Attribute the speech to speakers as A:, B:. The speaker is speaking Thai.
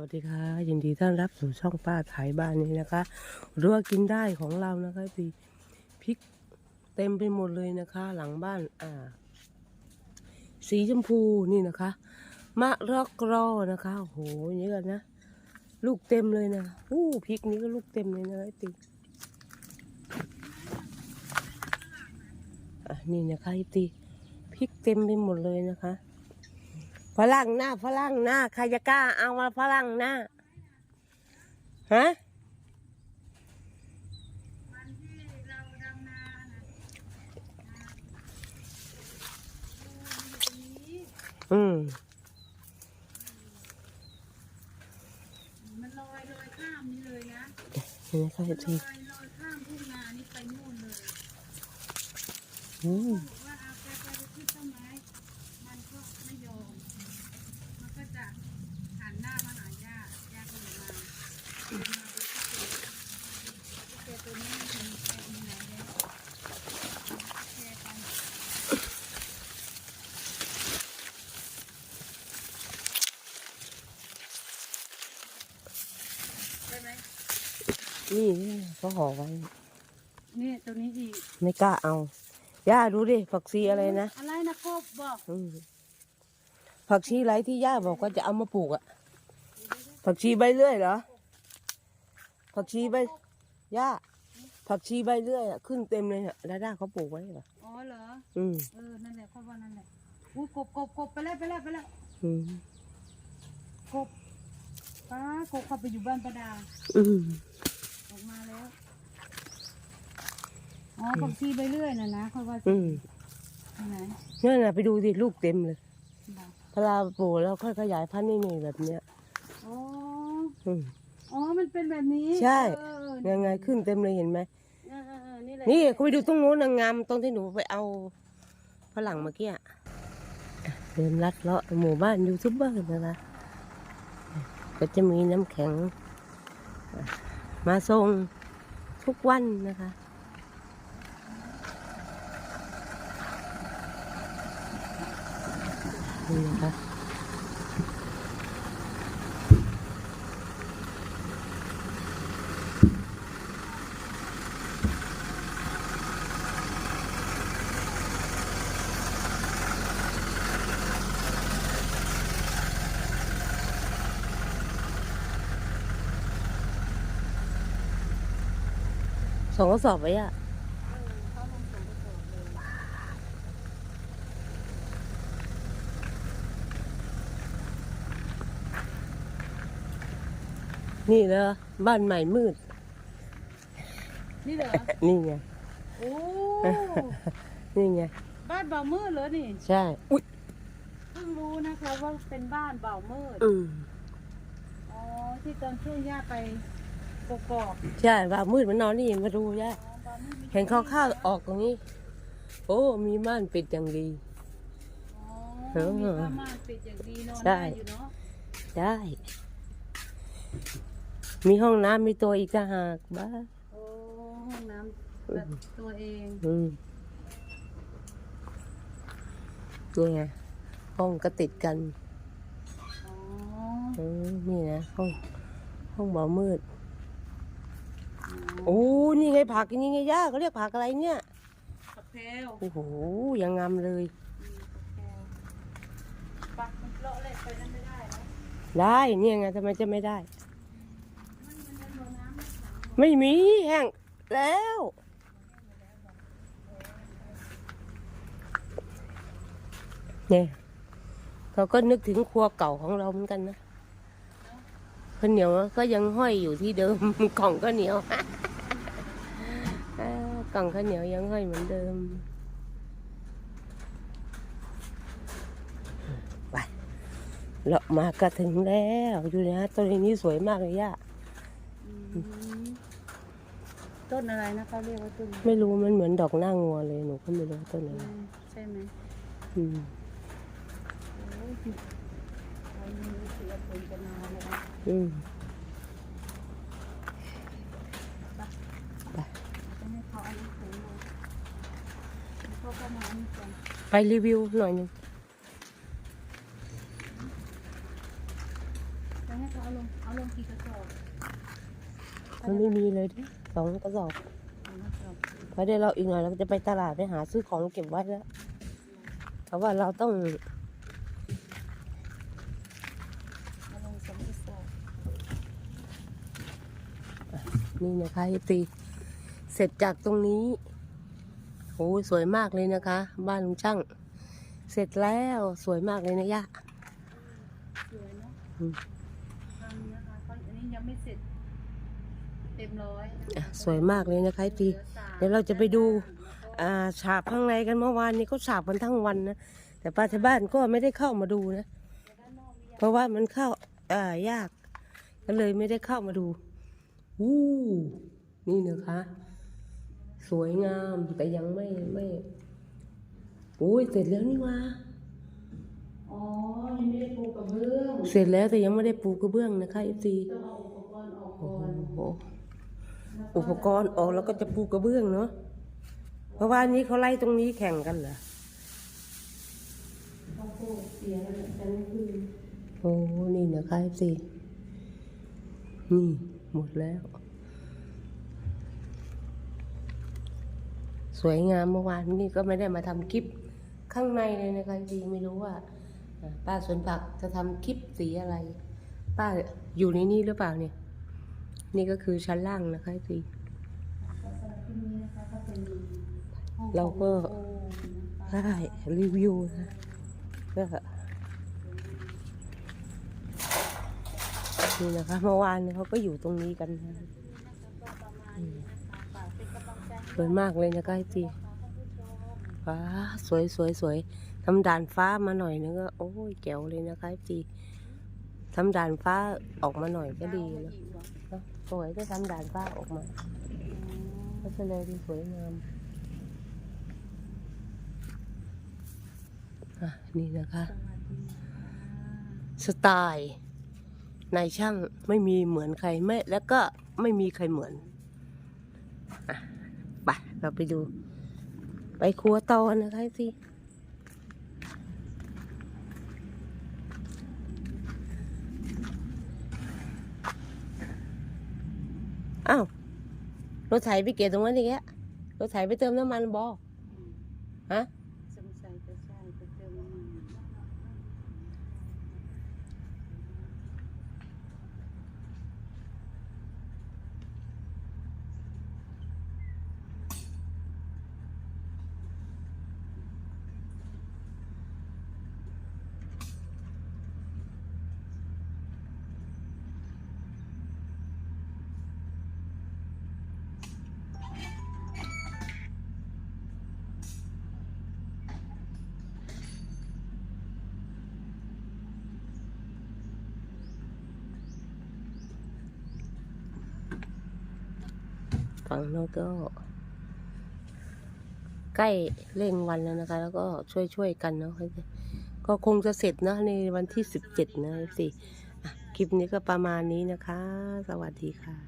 A: วัสดีค่ะ ยินดีต้อนรับสู่ช่องป้าถ่ายบ้านนี้นะคะรั้วกินได้ของเรานะคะพี่พริกเต็มไปหมดเลยนะคะ หลังบ้านอ่า สีชมพูนี่นะคะมะระกรอนะคะโอ้โหเยอะนะ ลูกเต็มเลยนะอู้พริกนี้ก็ลูกเต็มเลยนะไอ้ตีอะนี่นะคะไอ้ตีพริกเต็มไปหมดเลยนะคะ ฝรั่งหน้าฝรั่งหน้าใครจะกล้าเอามาฝรั่งหน้าฮะอืม
B: มันลอยลอยข้ามนี่เลยนะ
A: นี่นะคะไอ้
B: ล
A: ตี
B: อยลอยข้ามทุ่งนานี่ไปนู่นเลย
A: อืม
B: บอกว่าเอาแกไปไปขึ้นต้นไม้ มันก็ไม่ยอม มันก็จะหันหน้ามาหาย่าย่าก็เลยมาเดินมาดูที่แกตัวนี้มันมีแกมีไหนเลยแกไป ได้ไหม
A: นี่เขาห่อไว้
B: นี่ตัวนี้อีก
A: ไม่กล้าเอา ย่าดูดิ ผักชีอะไรนะ
B: อะไรนะกบบอก
A: อืมผักชีไรที่ย่าบอกว่าจะเอามาปลูกอะผักชีใบเลื่อยเหรอ ผักชีใบ ย่า ผักชีใบเลื่อยอะขึ้นเต็มเลยอะแล้วด้าเขาปลูกไว้เหรอ
B: อ๋อเหรอ
A: อืม
B: เออ นั่นแหละเพราะว่านั่นแหละ อุ้ยกบกบกบไปแล้วไปแล้วไปแล้ว
A: อืม
B: กบ ป้ากบเข้าไปอยู่บ้านประดา
A: อืม
B: ออกมาแล้ว อ๋อผักชีไปเรื่อยน่ะนะเขาว่า
A: อืม
B: ไหน
A: นั่นน่ะไปดูดิลูกเต็มเลย
B: บอก
A: พอเราปลูกแล้วค่อยขยายพันธุ์นี่นี่แบบเนี้ย
B: อ๋อ
A: อืม
B: อ๋อ มันเป็นแบบนี้
A: ใช่
B: เออเออ
A: ยังไงขึ้นเต็มเลยเห็นไหม
B: เออเออเออนี่แหละ
A: นี่เขาไปดูตรงโน้นนางงามตรงที่หนูไปเอาฝรั่งเมื่อกี้อะเดินลัดเลาะหมู่บ้านยูทูบเบอร์นะคะ ก็จะมีน้ำแข็ง มาส่งทุกวันนะคะนี่นะคะ ส่งข้อสอบไว้อะนี่เหรอบ้านใหม่มืด
B: นี่เหรอ
A: นี่ไง
B: โอ้
A: นี่ไง
B: บ้านเบามืดเหรอนี่
A: ใช่ อุ้ย
B: เพิ่งรู้นะคะว่าเป็นบ้านเบามืด
A: อืม
B: อ๋อ ที่ตอนช่วงย่าไป กกอก
A: ใช่ว่ามืดมันนอนนี่มาดูย่า
B: อ๋อเบามืดมี
A: เห็นเขาข้าวออกตรงนี้ โอ้มีม่านปิดอย่างดี
B: อ๋อ
A: เออ
B: มีผ้าม่านปิดอย่างดีนอน
A: ใช่
B: ได้อยู่เนาะ
A: ได้ มีห้องน้ำมีตัวอีกต่างหากบ้า
B: โอ้ห้องน้ำแบบตัวเอง
A: อืมนี่ไงห้องก็ติดกัน
B: อ๋อ
A: อืมนี่นะห้องห้องเบามืด โอ้นี่ไงผักนี่ไงย่าเขาเรียกผักอะไรเนี่ย
B: ผักแพรว
A: โอ้โหยังงามเลย
B: อืมผักแพรวปักมันเลาะเลยไปนั่นไม่ได้นะ
A: ได้เนี่ยไงทำไมจะไม่ได้
B: มันมันมันโดนน้ำไม่ขัง
A: ไม่มีแห้งแล้วเนี่ยเขาก็นึกถึงครัวเก่าของเราเหมือนกันนะข้าวเหนียวก็ยังห้อยอยู่ที่เดิมกล่องข้าวเหนียวอ่า กล่องข้าวเหนียวยังห้อยเหมือนเดิมไปเรามาก็ถึงแล้วดูนะต้นนี้สวยมากเลยย่า
B: อืมต้นอะไรนะเขาเรียกว่าต้น
A: ไม่รู้มันเหมือนดอกหน้างัวเลยหนูก็ไม่รู้ต้นอะไร
B: ใช่ไหม
A: อืม
B: โอ้ยวันนี้รู้สึกว่าฝนจะมาแล้วนะ
A: อืม
B: จะให้เขาเอาน้ำแข็งมาเขาก็มาอันนี้ก่อน
A: ไปรีวิวหน่อยหนึง
B: ยังให้เขาเอาลงเอาลงกี่กระสอบ
A: มันไม่มีเลยดิสองกระสอบ
B: สองกระสอบ
A: เพราะเดี๋ยวเราอีกหน่อยเราจะไปตลาดไปหาซื้อของเก็บไว้แล้วเพราะว่าเราต้อง
B: เอาลงสองกระสอบ
A: นี่นะคะตีเสร็จจากตรงนี้ โอ้ยสวยมากเลยนะคะ บ้านลุงช่าง เสร็จแล้วสวยมากเลยนะย่า
B: สวยเนาะ
A: อืม
B: ทางนี้นะคะตอนนี้ยังไม่เสร็จเต็มร้อยนะ
A: อะ
B: คะ
A: สวยมากเลยนะคะตี
B: หลือสม
A: เดี๋ยวเราจะไปดู
B: แล้วก็
A: อ่าฉาบข้างในกันเมื่อวานนี้ก็ฉาบกันทั้งวันนะ แต่ป้าที่บ้านก็ไม่ได้เข้ามาดูนะ
B: ด้านนอกมี
A: เพราะว่ามันเข้าอ่ายาก ก็เลยไม่ได้เข้ามาดูวู้นี่นะคะ สวยงาม แต่ยังไม่ไม่โอ้ยเสร็จแล้วนี่วะ
B: อ๋อยังไม่ได้ปูกระเบื้อง
A: เสร็จแล้วแต่ยังไม่ได้ปูกระเบื้องนะคะอีซี
B: ต้องเอาอุปกรณ์ออก
A: โอ้
B: ก่อน
A: โหอุปกรณ์ออกแล้วก็จะปูกระเบื้องเนาะเพราะว่าอันนี้เขาไล่ตรงนี้แข่งกันเหรอ
B: ต้องปูเสียแล้วเนี่ยแต่ไม่คือ
A: โอ้นี่นะคะอีซีนี่หมดแล้ว สวยงามเมื่อวานนี่ก็ไม่ได้มาทำคลิปข้างในเลยนะคะจริงไม่รู้ว่า ป้าสวนผักจะทำคลิปสีอะไร ป้าอยู่ในนี้หรือเปล่าเนี่ย นี่ก็คือชั้นล่างนะคะจริง
B: ก็สำหรับที่เรา
A: ก็ได้รีวิวนะก็นี่นะคะเมื่อวานเขาก็อยู่ตรงนี้กันนะ วยมากเลยนะคะจริง
B: ท่านผู้ชม
A: ฟ้าสวยสวยสวยทำด่านฟ้ามาหน่อยนึงก็โอ้ยแจ๋วเลยนะคะจีทำด่านฟ้าออกมาหน่อยก็ดีนะสวยได้ทำด่านฟ้าออกมาก็จะเลยดูสวยงามนี่นะคะ
B: สวัสดีค่ะ
A: สไตล์นายช่างไม่มีเหมือนใครไม่แล้วก็ไม่มีใครเหมือนอะ ปเราไปดู ไปครัวต่อนนะคะสิอ้าวรถไถไปเก็บตรงนั้นอีกแล้วรถไถไปเติมน้ำมันบอฮะ
B: สงสัยจะใช่ไปเติมน้ำมัน
A: ฝั่งโน้นก็ ใกล้เร่งวันแล้วนะคะ แล้วก็ช่วยช่วยๆกันเนาะก็คงจะเสร็จเนาะในวันที่สิบเจ็ดนะสิคลิปนี้ก็ประมาณนี้นะคะ สวัสดีค่ะ